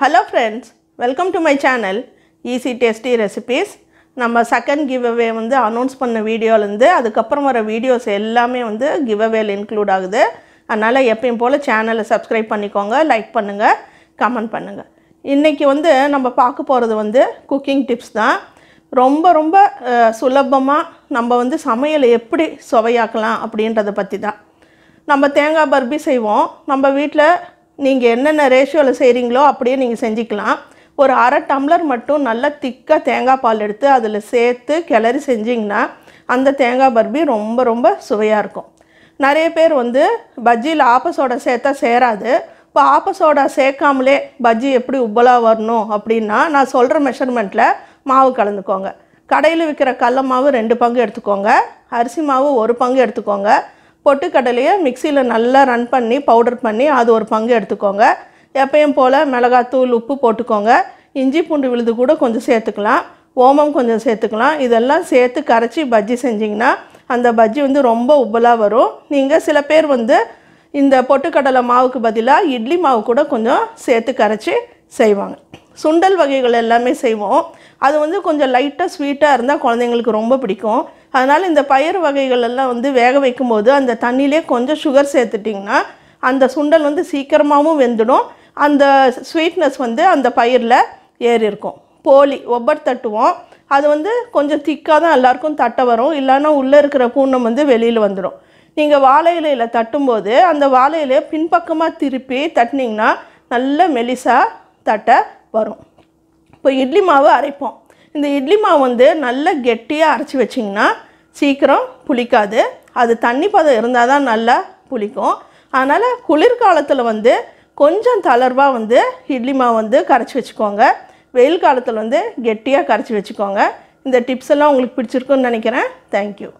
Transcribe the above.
Hello friends welcome to my channel easy tasty recipes நம்ம second giveaway வந்து announce பண்ண வீடியோலேருந்து அதுக்கப்புறம் வர வீடியோஸ் எல்லாமே வந்து கிவ்அவேல இன்க்ளூட் ஆகுது. அதனால் எப்பயும் போல் சேனலை சப்ஸ்கிரைப் பண்ணிக்கோங்க லைக் பண்ணுங்கள் கமெண்ட் பண்ணுங்கள் இன்றைக்கி வந்து நம்ம பார்க்க போகிறது வந்து குக்கிங் டிப்ஸ் தான். ரொம்ப ரொம்ப சுலபமாக நம்ம வந்து சமையலை எப்படி சுவையாக்கலாம் அப்படின்றத பற்றி தான் நம்ம தேங்காய் பர்பி செய்வோம். நம்ம வீட்டில் நீங்கள் என்னென்ன ரேஷியோவில் செய்கிறீங்களோ அப்படியே நீங்கள் செஞ்சுக்கலாம். ஒரு அரை டம்ளர் மட்டும் நல்லா திக்காக தேங்காய் பால் எடுத்து அதில் சேர்த்து கிளறி செஞ்சிங்கன்னா அந்த தேங்காய் பர்பி ரொம்ப ரொம்ப சுவையாக இருக்கும். நிறைய பேர் வந்து பஜ்ஜியில் ஆப்பசோடா சேர்த்தா சேராது. இப்போ ஆப்பசோடா சேர்க்காமலே பஜ்ஜி எப்படி உப்பலாக வரணும் அப்படின்னா நான் சொல்கிற மெஷர்மெண்ட்டில் மாவு கலந்துக்கோங்க. கடையில் விற்கிற கடல மாவு ரெண்டு பங்கு எடுத்துக்கோங்க. அரிசி மாவு ஒரு பங்கு எடுத்துக்கோங்க. பொட்டுக்கடலையை மிக்சியில் நல்லா ரன் பண்ணி பவுடர் பண்ணி அது ஒரு பங்கு எடுத்துக்கோங்க. எப்பயும் போல் மிளகாத்தூள் உப்பு போட்டுக்கோங்க. இஞ்சி பூண்டு விழுது கூட கொஞ்சம் சேர்த்துக்கலாம். ஓமம் கொஞ்சம் சேர்த்துக்கலாம். இதெல்லாம் சேர்த்து கரைச்சி பஜ்ஜி செஞ்சிங்கன்னா அந்த பஜ்ஜி வந்து ரொம்ப உப்பலாக வரும். நீங்கள் சில பேர் வந்து இந்த பொட்டுக்கடலை மாவுக்கு பதிலாக இட்லி மாவு கூட கொஞ்சம் சேர்த்து கரைச்சி செய்வாங்க. சுண்டல் வகைகள் எல்லாமே செய்வோம். அது வந்து கொஞ்சம் லைட்டாக ஸ்வீட்டாக இருந்தால் குழந்தைங்களுக்கு ரொம்ப பிடிக்கும். அதனால் இந்த பயிர் வகைகள் எல்லாம் வந்து வேக வைக்கும்போது அந்த தண்ணியிலே கொஞ்சம் சுகர் சேர்த்துட்டிங்கன்னா அந்த சுண்டல் வந்து சீக்கிரமாகவும் வெந்துடும். அந்த ஸ்வீட்னஸ் வந்து அந்த பயிரில் ஏறி இருக்கும். போலி ஒவ்வொரு தட்டுவோம். அது வந்து கொஞ்சம் திக்காக தான் எல்லாருக்கும் தட்ட வரும். இல்லைன்னா உள்ளே இருக்கிற பூண்ணம் வந்து வெளியில் வந்துடும் நீங்கள் வாழை இலையில் தட்டும்போது அந்த வாழை இலையை பின்பக்கமாக திருப்பி தட்டினீங்கன்னா நல்ல மெலிசாக தட்ட வரும். இப்போ இட்லி மாவு அரைப்போம். இந்த இட்லி மாவு வந்து நல்ல கெட்டியாக அரைச்சி வச்சிங்கன்னா சீக்கிரம் புளிக்காது. அது தண்ணி பதம் இருந்தால் தான் நல்லா புளிக்கும். அதனால் குளிர்காலத்தில் வந்து கொஞ்சம் தளர்வாக வந்து இட்லி மாவு வந்து கரைச்சி வச்சுக்கோங்க. வெயில் காலத்தில் வந்து கெட்டியாக கரைச்சி வச்சுக்கோங்க. இந்த டிப்ஸ் எல்லாம் உங்களுக்கு பிடிச்சிருக்குன்னு நினைக்கிறேன். தேங்க்யூ